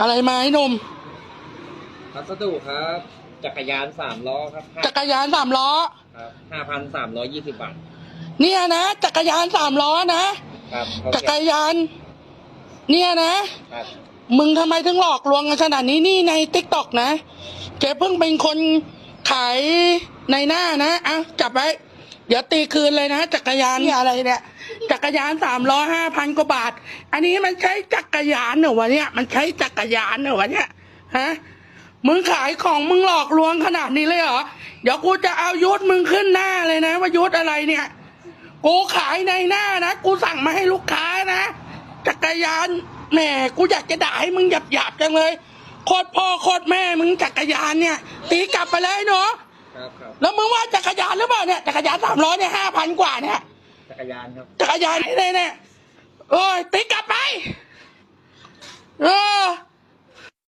อะไรมาไอ้หนุ่มพัสดุครับ จักรยานสามล้อครับจักรยานสามล้อครับห้าพันสามร้อยยี่สิบบาทเนี่ยนะจักรยานสามล้อนะครับเขาจักเก็รบยาน เนี่ยนะ ครับมึงทำไมถึงหลอกลวงกันขนาดนี้นี่ในติ๊กต็อกนะแกเพิ่งเป็นคนขายในหน้านะอะจับไว้ เดี๋ยวตีคืนเลยนะจักรยานนี่อะไรเนี่ยจั กรยานสามล้อห้าพันกว่าบาท อันนี้มันใช้จักรยานเหรอวะเนี่ย มันใช้จักรยานเหรอวะเนี่ย ฮะ มึงขายของมึงหลอกลวงขนาดนี้เลยเหรอ เดี๋ยวกูจะเอายุทธมึงขึ้นหน้าเลยนะว่ายุทธอะไรเนี่ย กูขายในหน้านะ กูสั่งมาให้ลูกค้านะ จักรยานแหมกูอยากจะด่าให้มึงหยาบหยาบๆจังเลย โคตรพ่อโคตรแม่มึงจักรยานเนี่ย ตีกลับไปเลยเนาะครับครับแล้วมึงว่าจักรยานหรือเปล่าเนี่ย จักรยานสามร้อยเนี่ยห้าพันกว่าเนี่ย จักรยานครับ จักรยานไหนเลยเนี่ยโอ้ยติ๊กกลับมา